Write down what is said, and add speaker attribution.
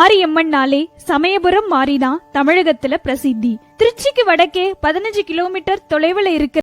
Speaker 1: அரியம்மன்னாலே சமயபுரம் மாரிதான் தமிழகத்துல பிரசித்தி. திருச்சிக்கு வடக்கே பதினஞ்சு கிலோமீட்டர் தொலைவுல இருக்கிற